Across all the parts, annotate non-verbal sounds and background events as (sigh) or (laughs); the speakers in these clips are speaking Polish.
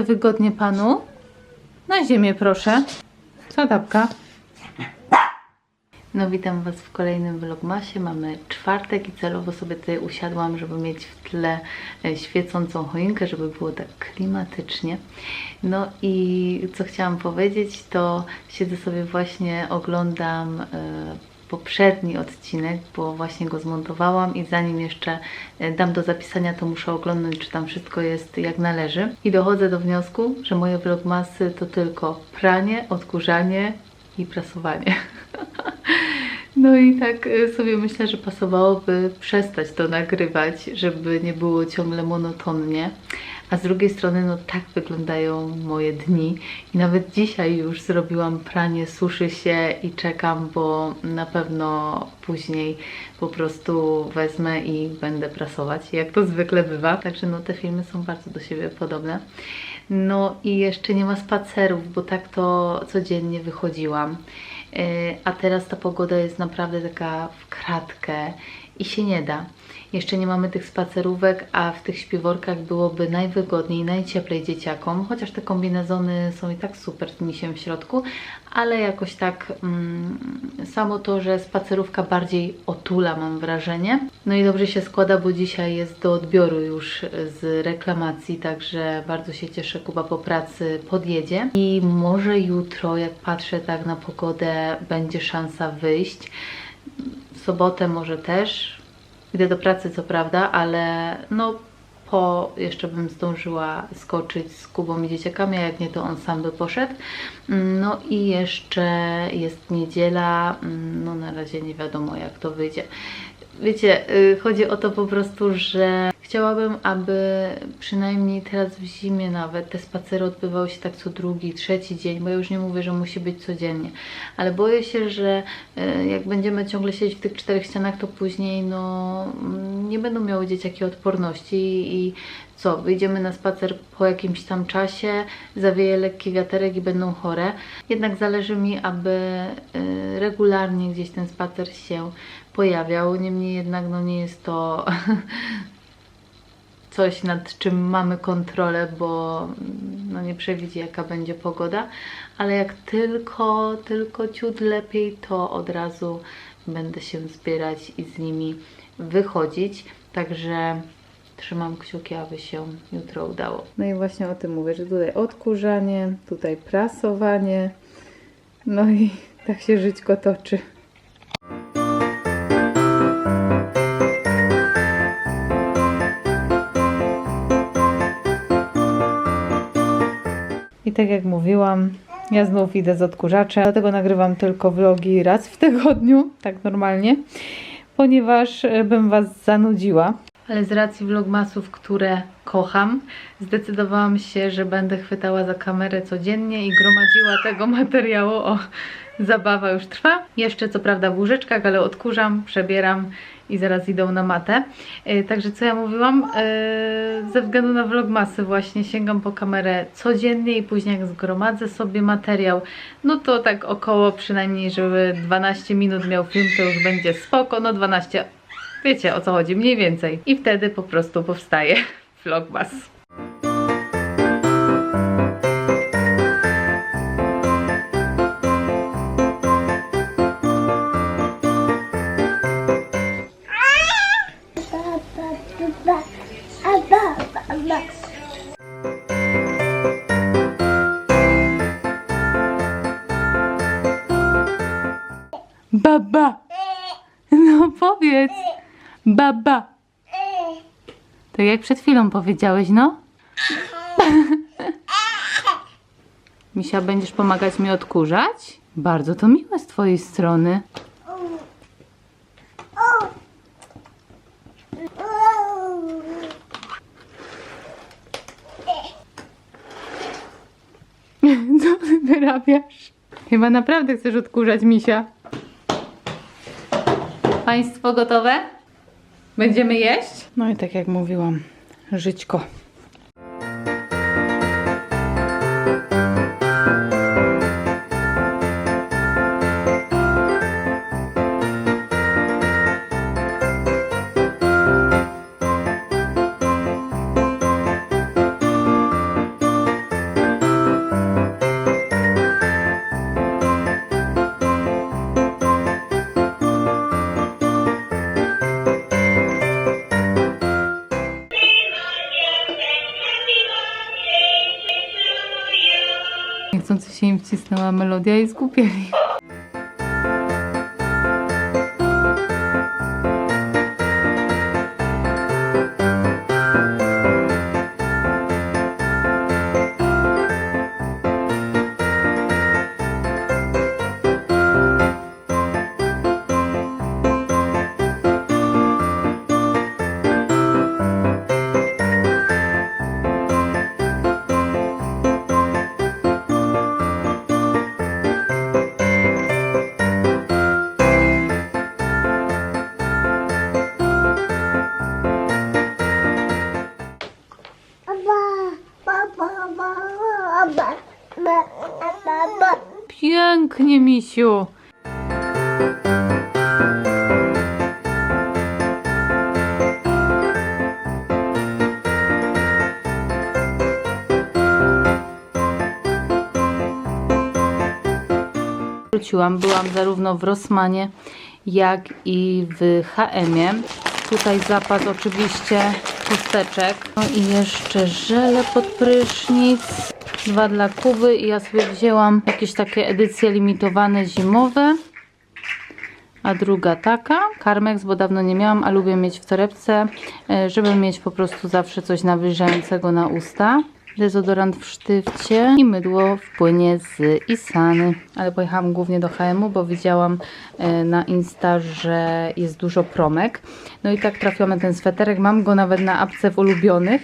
za wygodnie panu? Na ziemię proszę. Sadapka. No witam Was w kolejnym vlogmasie. Mamy czwartek i celowo sobie tutaj usiadłam, żeby mieć w tle e, świecącą choinkę, żeby było tak klimatycznie. No i co chciałam powiedzieć, to siedzę sobie właśnie, oglądam e, poprzedni odcinek, bo właśnie go zmontowałam i zanim jeszcze e, dam do zapisania, to muszę oglądać, czy tam wszystko jest jak należy. I dochodzę do wniosku, że moje vlogmasy to tylko pranie, odkurzanie i prasowanie. (laughs) No i tak y, sobie myślę, że pasowałoby przestać to nagrywać, żeby nie było ciągle monotonnie. A z drugiej strony, no tak wyglądają moje dni. I nawet dzisiaj już zrobiłam pranie, suszy się i czekam, bo na pewno później po prostu wezmę i będę prasować, jak to zwykle bywa. Także no te filmy są bardzo do siebie podobne. No i jeszcze nie ma spacerów, bo tak to codziennie wychodziłam. Yy, A teraz ta pogoda jest naprawdę taka w kratkę i się nie da. Jeszcze nie mamy tych spacerówek, a w tych śpiworkach byłoby najwygodniej, najcieplej dzieciakom, chociaż te kombinezony są i tak super z misiem w środku, ale jakoś tak mm, samo to, że spacerówka bardziej otula mam wrażenie. No i dobrze się składa, bo dzisiaj jest do odbioru już z reklamacji, także bardzo się cieszę, Kuba po pracy podjedzie i może jutro, jak patrzę tak na pogodę, będzie szansa wyjść. W sobotę może też, Idę do pracy, co prawda, ale no po jeszcze bym zdążyła skoczyć z Kubą i dzieciakami, a jak nie, to on sam by poszedł. Mm, No i jeszcze jest niedziela, mm, no na razie nie wiadomo jak to wyjdzie. Wiecie, y, chodzi o to po prostu, że chciałabym, aby przynajmniej teraz w zimie nawet te spacery odbywały się tak co drugi, trzeci dzień, bo ja już nie mówię, że musi być codziennie, ale boję się, że y, jak będziemy ciągle siedzieć w tych czterech ścianach, to później no mm, nie będą miały dzieciaki odporności i co, wyjdziemy na spacer po jakimś tam czasie, zawieje lekki wiaterek i będą chore. Jednak zależy mi, aby y, regularnie gdzieś ten spacer się pojawiał. Niemniej jednak no nie jest to (laughs) coś, nad czym mamy kontrolę, bo no nie przewidzi jaka będzie pogoda, ale jak tylko, tylko ciut lepiej, to od razu będę się zbierać i z nimi wychodzić. Także trzymam kciuki, aby się jutro udało. No i właśnie o tym mówię, że tutaj odkurzanie, tutaj prasowanie, no i tak się żyćko toczy. I tak jak mówiłam, ja znów idę z odkurzaczem, dlatego nagrywam tylko vlogi raz w tygodniu, tak normalnie, ponieważ e, bym Was zanudziła. Ale z racji vlogmasów, które kocham, zdecydowałam się, że będę chwytała za kamerę codziennie i gromadziła tego materiału. O, zabawa już trwa. Jeszcze co prawda w łóżeczkach, ale odkurzam, przebieram i zaraz idą na matę. E, Także co ja mówiłam? E, Ze względu na vlogmasy właśnie sięgam po kamerę codziennie i później jak zgromadzę sobie materiał, no to tak około przynajmniej, żeby 12 minut miał film, to już będzie spoko, no 12, wiecie o co chodzi, mniej więcej. I wtedy po prostu powstaje (laughs) vlogmas. Baba! Tak jak przed chwilą powiedziałeś, no? (laughs) Misia, będziesz pomagać mi odkurzać? Bardzo to miłe z twojej strony. (laughs) Co ty wyrabiasz? Chyba naprawdę chcesz odkurzać misia. Państwo gotowe? Będziemy jeść? No i tak jak mówiłam, żyćko. Niechcący się im wcisnęła melodia i zgubieli. Pięknie, misiu. Wróciłam, byłam zarówno w Rossmanie, jak i w H&M-ie. Tutaj zapas oczywiście chusteczek. No i jeszcze żele pod prysznic. Dwa dla Kuby i ja sobie wzięłam jakieś takie edycje limitowane zimowe. A druga taka, Carmex, bo dawno nie miałam, a lubię mieć w torebce, e, żeby mieć po prostu zawsze coś nawilżającego na usta. Dezodorant w sztywcie i mydło w płynie z Isany. Ale pojechałam głównie do H&M, bo widziałam e, na Insta, że jest dużo promek. No i tak trafiłam na ten sweterek. Mam go nawet na apce w ulubionych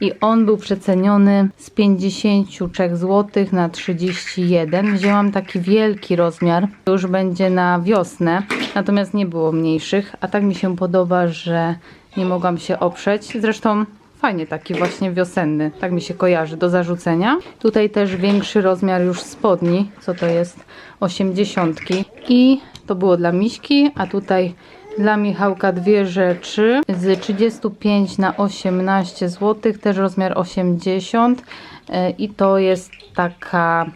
i on był przeceniony z 53 zł na 31. Wzięłam taki wielki rozmiar. Już będzie na wiosnę, natomiast nie było mniejszych. A tak mi się podoba, że nie mogłam się oprzeć. Zresztą Fajnie taki właśnie wiosenny, tak mi się kojarzy do zarzucenia. Tutaj też większy rozmiar już spodni, co to jest? 80 i to było dla Miśki, a tutaj dla Michałka dwie rzeczy. Z 35 na 18 zł, też rozmiar 80 E, i to jest taka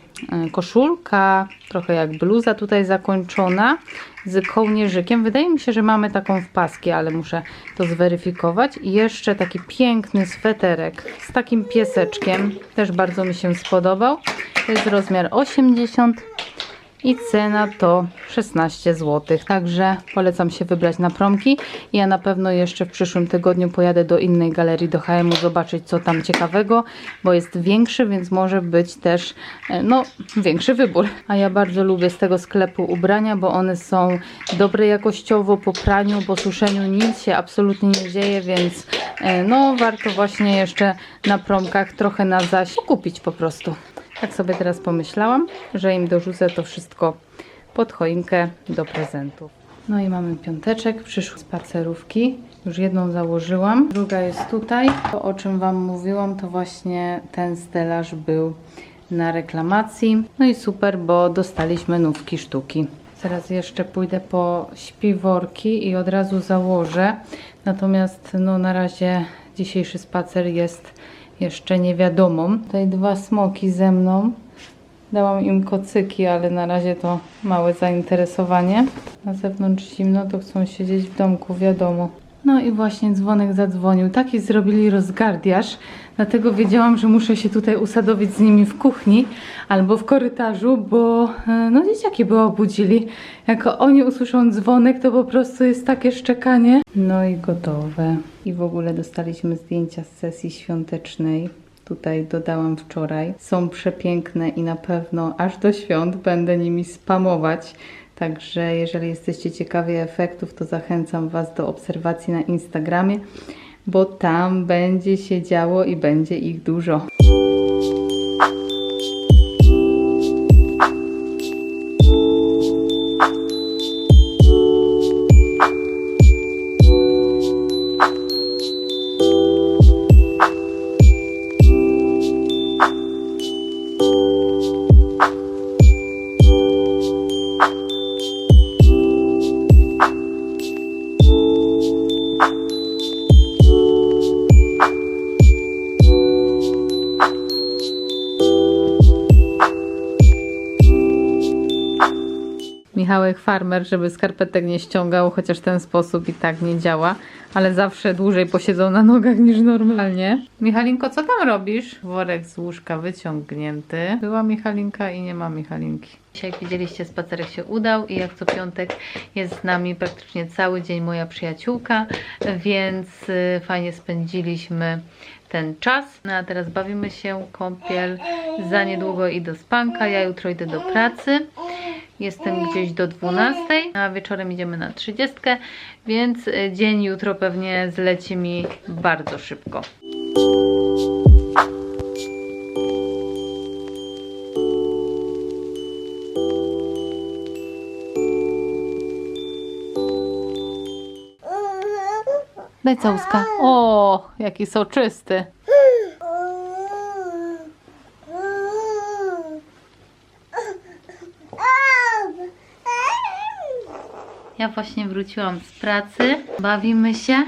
koszulka, trochę jak bluza tutaj zakończona z kołnierzykiem. Wydaje mi się, że mamy taką w paski, ale muszę to zweryfikować. I jeszcze taki piękny sweterek z takim pieseczkiem, też bardzo mi się spodobał. To jest rozmiar 80 i cena to 16 zł. Także polecam się wybrać na promki. Ja na pewno jeszcze w przyszłym tygodniu pojadę do innej galerii do HM zobaczyć co tam ciekawego, bo jest większy, więc może być też e, no, większy wybór. A ja bardzo lubię z tego sklepu ubrania, bo one są dobre jakościowo po praniu, po suszeniu nic się absolutnie nie dzieje, więc e, no warto właśnie jeszcze na promkach trochę na zaś kupić po prostu. Tak sobie teraz pomyślałam, że im dorzucę to wszystko pod choinkę do prezentów. No i mamy piąteczek, przyszły spacerówki. Już jedną założyłam, druga jest tutaj. To o czym Wam mówiłam, to właśnie ten stelaż był na reklamacji. No i super, bo dostaliśmy nówki sztuki. Teraz jeszcze pójdę po śpiworki i od razu założę. Natomiast no na razie dzisiejszy spacer jest jeszcze niewiadomą. Tutaj dwa smoki ze mną. Dałam im kocyki, ale na razie to małe zainteresowanie. Na zewnątrz zimno, to chcą siedzieć w domku, wiadomo. No i właśnie dzwonek zadzwonił. Taki zrobili rozgardiaż, dlatego wiedziałam, że muszę się tutaj usadowić z nimi w kuchni albo w korytarzu, bo e, no dzieciaki by obudzili. Jak oni usłyszą dzwonek, to po prostu jest takie szczekanie. No i gotowe. I w ogóle dostaliśmy zdjęcia z sesji świątecznej. Tutaj dodałam wczoraj. Są przepiękne i na pewno aż do świąt będę nimi spamować. Także jeżeli jesteście ciekawi efektów, to zachęcam Was do obserwacji na Instagramie, bo tam będzie się działo i będzie ich dużo. Michałek farmer, żeby skarpetek nie ściągał, chociaż ten sposób i tak nie działa, ale zawsze dłużej posiedzą na nogach niż normalnie. Michalinko, co tam robisz? Worek z łóżka wyciągnięty. Była Michalinka i nie ma Michalinki. Dzisiaj jak widzieliście, spacerek się udał i jak co piątek jest z nami praktycznie cały dzień moja przyjaciółka, więc y, fajnie spędziliśmy ten czas. No a teraz bawimy się, kąpiel, za niedługo i do spanka, ja jutro idę do pracy. Jestem gdzieś do 12, a wieczorem idziemy na 30, więc y, dzień jutro pewnie zleci mi bardzo szybko. Daj całuska. O, jaki soczysty. Właśnie wróciłam z pracy. Bawimy się.